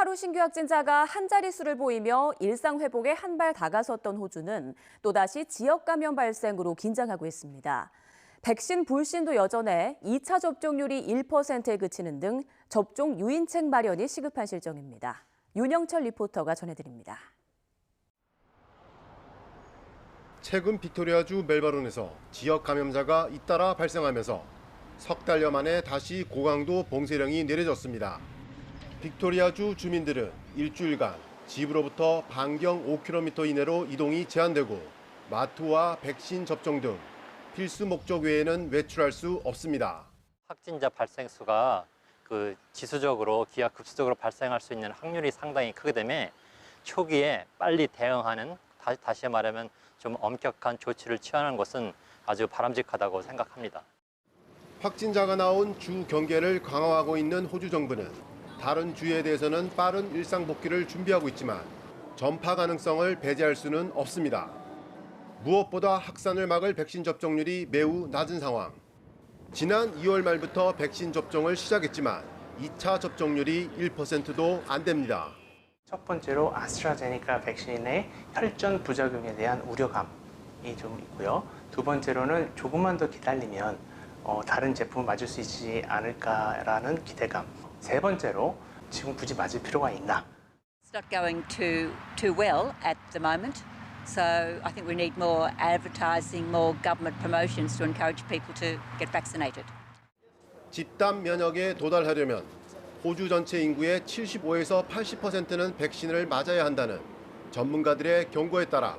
하루 신규 확진자가 한 자릿수를 보이며 일상 회복에 한 발 다가섰던 호주는 또다시 지역 감염 발생으로 긴장하고 있습니다. 백신 불신도 여전해 2차 접종률이 1%에 그치는 등 접종 유인책 마련이 시급한 실정입니다. 윤영철 리포터가 전해드립니다. 최근 빅토리아주 멜버른에서 지역 감염자가 잇따라 발생하면서 석 달여 만에 다시 고강도 봉쇄령이 내려졌습니다. 빅토리아주 주민들은 일주일간 집으로부터 반경 5km 이내로 이동이 제한되고 마트와 백신 접종 등 필수 목적 외에는 외출할 수 없습니다. 확진자 발생 수가 그 지수적으로 기하 급수적으로 발생할 수 있는 확률이 상당히 크기 때문에 초기에 빨리 대응하는 다- 다시 말하면 좀 엄격한 조치를 취하는 것은 아주 바람직하다고 생각합니다. 확진자가 나온 주 경계를 강화하고 있는 호주 정부는 다른 주에 대해서는 빠른 일상 복귀를 준비하고 있지만 전파 가능성을 배제할 수는 없습니다. 무엇보다 확산을 막을 백신 접종률이 매우 낮은 상황. 지난 2월 말부터 백신 접종을 시작했지만 2차 접종률이 1%도 안 됩니다. 첫 번째로 아스트라제네카 백신의 혈전 부작용에 대한 우려감이 좀 있고요. 두 번째로는 조금만 더 기다리면 어, 다른 제품을 맞을 수 있지 않을까라는 기대감. 세 번째로 지금 굳이 맞을 필요가 있나? It's not going too too well at the moment. So I think we need more advertising, more government promotions to encourage people to get vaccinated. 집단 면역에 도달하려면 호주 전체 인구의 75에서 80%는 백신을 맞아야 한다는 전문가들의 경고에 따라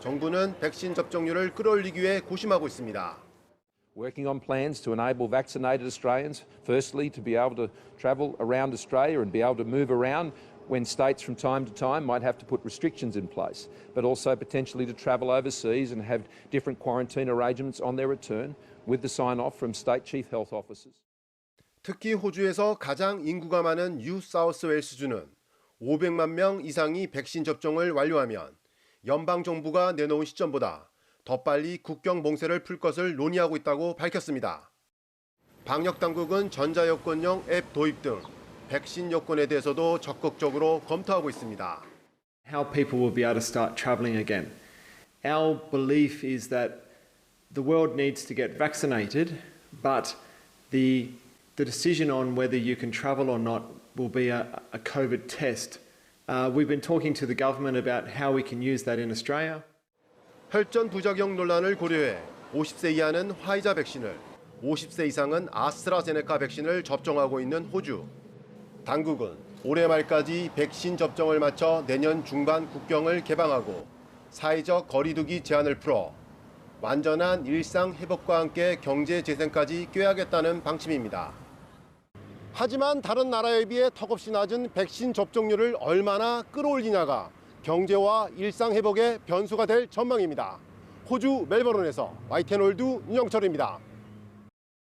정부는 백신 접종률을 끌어올리기 위해 고심하고 있습니다. Working on plans to enable vaccinated Australians, firstly, to be able to travel around Australia and be able to move around when states from time to time might have to put restrictions in place, but also potentially to travel overseas and have different quarantine arrangements on their return with the sign off from state chief health officers. 특히 호주에서 가장 인구가 많은 뉴 사우스 웨일스주는 500만 명 이상이 백신 접종을 완료하면 연방 정부가 내놓은 시점보다 더 빨리 국경 봉쇄를 풀 것을 논의하고 있다고 밝혔습니다. 방역 당국은 전자여권용 앱 도입 등 백신 여권에 대해서도 적극적으로 검토하고 있습니다. how people will be able to start travelling again. Our belief is that the world needs to get vaccinated, but the, the decision on whether you can travel or not will be a, a COVID test. Uh, we've been talking to the government about how we can use that in Australia. 혈전 부작용 논란을 고려해 50세 이하는 화이자 백신을, 50세 이상은 아스트라제네카 백신을 접종하고 있는 호주. 당국은 올해 말까지 백신 접종을 마쳐 내년 중반 국경을 개방하고 사회적 거리두기 제한을 풀어 완전한 일상 회복과 함께 경제 재생까지 꾀하겠다는 방침입니다. 하지만 다른 나라에 비해 턱없이 낮은 백신 접종률을 얼마나 끌어올리냐가 경제와 일상 회복의 변수가 될 전망입니다. 호주 멜버른에서 YTN 월드 윤영철입니다.